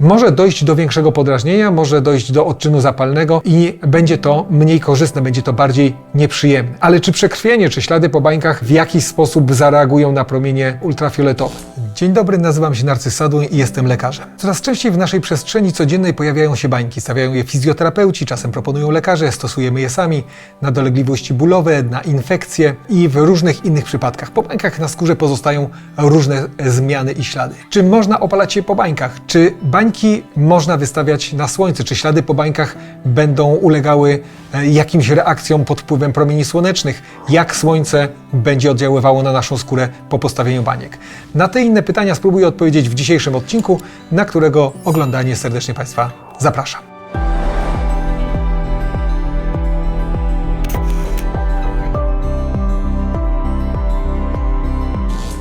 Może dojść do większego podrażnienia, może dojść do odczynu zapalnego i będzie to mniej korzystne, będzie to bardziej nieprzyjemne. Ale czy przekrwienie, czy ślady po bańkach w jakiś sposób zareagują na promienie ultrafioletowe? Dzień dobry, nazywam się Narcyz Saduń i jestem lekarzem. Coraz częściej w naszej przestrzeni codziennej pojawiają się bańki. Stawiają je fizjoterapeuci, czasem proponują lekarze, stosujemy je sami na dolegliwości bólowe, na infekcje i w różnych innych przypadkach. Po bańkach na skórze pozostają różne zmiany i ślady. Czy można opalać się po bańkach? Czy bańki można wystawiać na słońce? Czy ślady po bańkach będą ulegały jakimś reakcjom pod wpływem promieni słonecznych? Jak słońce będzie oddziaływało na naszą skórę po postawieniu baniek? Na te inne pytania spróbuję odpowiedzieć w dzisiejszym odcinku, na którego oglądanie serdecznie Państwa zapraszam.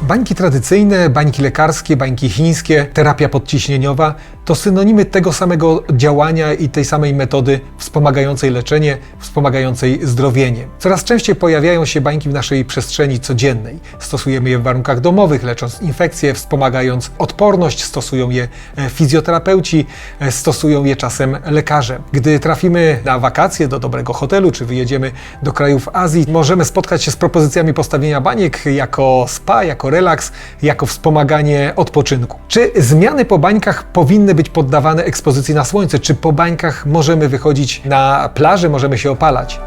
Bańki tradycyjne, bańki lekarskie, bańki chińskie, terapia podciśnieniowa to synonimy tego samego działania i tej samej metody wspomagającej leczenie, wspomagającej zdrowienie. Coraz częściej pojawiają się bańki w naszej przestrzeni codziennej. Stosujemy je w warunkach domowych, lecząc infekcje, wspomagając odporność, stosują je e, fizjoterapeuci, e, stosują je czasem lekarze. Gdy trafimy na wakacje do dobrego hotelu, czy wyjedziemy do krajów Azji, możemy spotkać się z propozycjami postawienia baniek jako spa, jako relaks, jako wspomaganie odpoczynku. Czy zmiany po bańkach powinny być poddawane ekspozycji na słońce? Czy po bańkach możemy wychodzić na plażę, możemy się opalać?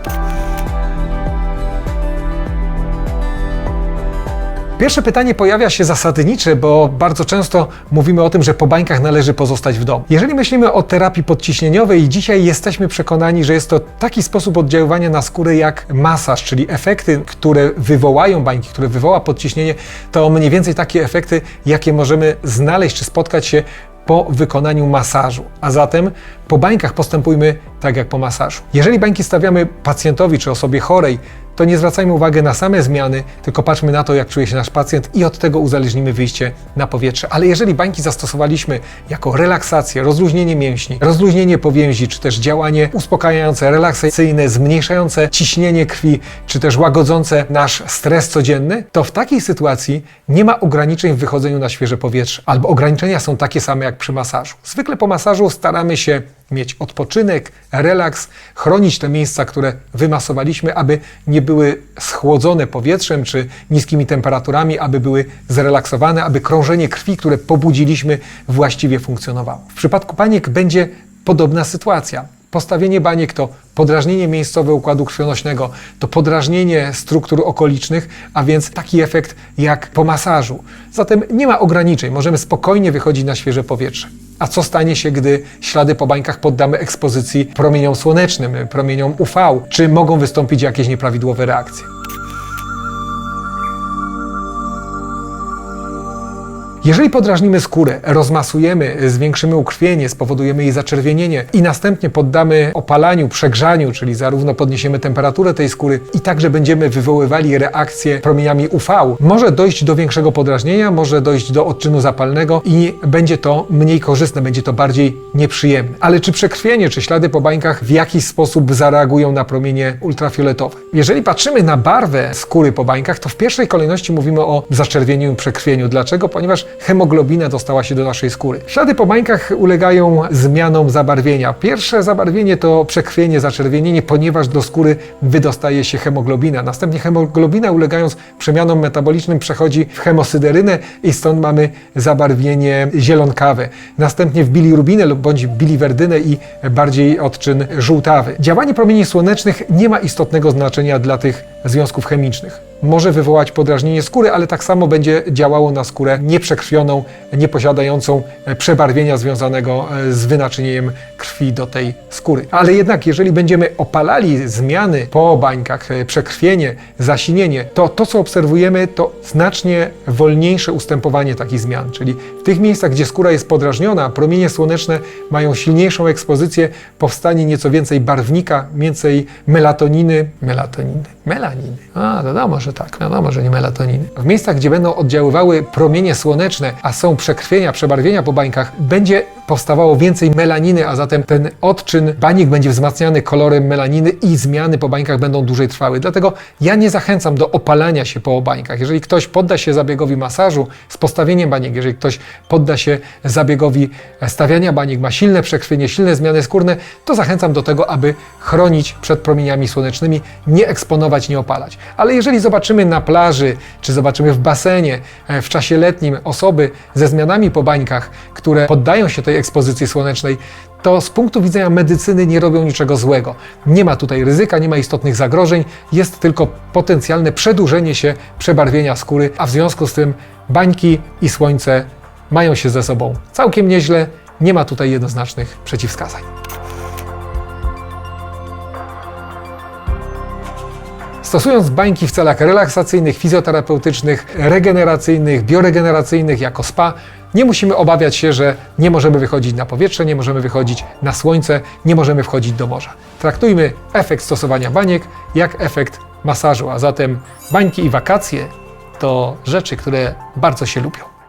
Pierwsze pytanie pojawia się zasadnicze, bo bardzo często mówimy o tym, że po bańkach należy pozostać w domu. Jeżeli myślimy o terapii podciśnieniowej, dzisiaj jesteśmy przekonani, że jest to taki sposób oddziaływania na skórę jak masaż, czyli efekty, które wywołają bańki, które wywoła podciśnienie, to mniej więcej takie efekty, jakie możemy znaleźć czy spotkać się po wykonaniu masażu. A zatem po bańkach postępujmy tak jak po masażu. Jeżeli bańki stawiamy pacjentowi czy osobie chorej, to nie zwracajmy uwagi na same zmiany, tylko patrzmy na to, jak czuje się nasz pacjent i od tego uzależnimy wyjście na powietrze. Ale jeżeli bańki zastosowaliśmy jako relaksację, rozluźnienie mięśni, rozluźnienie powięzi, czy też działanie uspokajające, relaksacyjne, zmniejszające ciśnienie krwi, czy też łagodzące nasz stres codzienny, to w takiej sytuacji nie ma ograniczeń w wychodzeniu na świeże powietrze, albo ograniczenia są takie same jak przy masażu. Zwykle po masażu staramy się mieć odpoczynek, relaks, chronić te miejsca, które wymasowaliśmy, aby nie były schłodzone powietrzem czy niskimi temperaturami, aby były zrelaksowane, aby krążenie krwi, które pobudziliśmy, właściwie funkcjonowało. W przypadku paniek będzie podobna sytuacja. Postawienie baniek to podrażnienie miejscowe układu krwionośnego, to podrażnienie struktur okolicznych, a więc taki efekt jak po masażu. Zatem nie ma ograniczeń, możemy spokojnie wychodzić na świeże powietrze. A co stanie się, gdy ślady po bańkach poddamy ekspozycji promieniom słonecznym, promieniom UV? Czy mogą wystąpić jakieś nieprawidłowe reakcje? Jeżeli podrażnimy skórę, rozmasujemy, zwiększymy ukrwienie, spowodujemy jej zaczerwienienie i następnie poddamy opalaniu, przegrzaniu, czyli zarówno podniesiemy temperaturę tej skóry i także będziemy wywoływali reakcje promieniami UV, może dojść do większego podrażnienia, może dojść do odczynu zapalnego i będzie to mniej korzystne, będzie to bardziej nieprzyjemne. Ale czy przekrwienie, czy ślady po bańkach w jakiś sposób zareagują na promienie ultrafioletowe? Jeżeli patrzymy na barwę skóry po bańkach, to w pierwszej kolejności mówimy o zaczerwieniu i przekrwieniu. Dlaczego? Ponieważ hemoglobina dostała się do naszej skóry. Ślady po bańkach ulegają zmianom zabarwienia. Pierwsze zabarwienie to przekrwienie, zaczerwienienie, ponieważ do skóry wydostaje się hemoglobina. Następnie hemoglobina ulegając przemianom metabolicznym przechodzi w hemosyderynę i stąd mamy zabarwienie zielonkawe. Następnie w bilirubinę lub bądź biliwerdynę i bardziej odczyn żółtawy. Działanie promieni słonecznych nie ma istotnego znaczenia dla tych związków chemicznych. Może wywołać podrażnienie skóry, ale tak samo będzie działało na skórę nieprzekrwioną, nieposiadającą przebarwienia związanego e, z wynaczynieniem krwi do tej skóry. Ale jednak, jeżeli będziemy opalali zmiany po bańkach, e, przekrwienie, zasinienie, to to, co obserwujemy, to znacznie wolniejsze ustępowanie takich zmian. Czyli w tych miejscach, gdzie skóra jest podrażniona, promienie słoneczne mają silniejszą ekspozycję, powstanie nieco więcej barwnika, więcej melatoniny, melatoniny, melaniny. A, wiadomo, że tak, wiadomo, że nie melatoniny. W miejscach, gdzie będą oddziaływały promienie słoneczne, a są przekrwienia, przebarwienia po bańkach, będzie powstawało więcej melaniny, a zatem ten odczyn bańek będzie wzmacniany kolorem melaniny i zmiany po bańkach będą dłużej trwały. Dlatego ja nie zachęcam do opalania się po bańkach. Jeżeli ktoś podda się zabiegowi masażu z postawieniem baniek, jeżeli ktoś podda się zabiegowi stawiania baniek, ma silne przekrwienie, silne zmiany skórne, to zachęcam do tego, aby chronić przed promieniami słonecznymi, nie eksponować, nie opalać. Ale jeżeli zobaczymy na plaży, czy zobaczymy w basenie e, w czasie letnim osoby ze zmianami po bańkach, które poddają się tej ekspozycji słonecznej, to z punktu widzenia medycyny nie robią niczego złego. Nie ma tutaj ryzyka, nie ma istotnych zagrożeń, jest tylko potencjalne przedłużenie się przebarwienia skóry, a w związku z tym bańki i słońce mają się ze sobą całkiem nieźle. Nie ma tutaj jednoznacznych przeciwwskazań. Stosując bańki w celach relaksacyjnych, fizjoterapeutycznych, regeneracyjnych, bioregeneracyjnych jako spa, nie musimy obawiać się, że nie możemy wychodzić na powietrze, nie możemy wychodzić na słońce, nie możemy wchodzić do morza. Traktujmy efekt stosowania baniek jak efekt masażu, a zatem bańki i wakacje to rzeczy, które bardzo się lubią.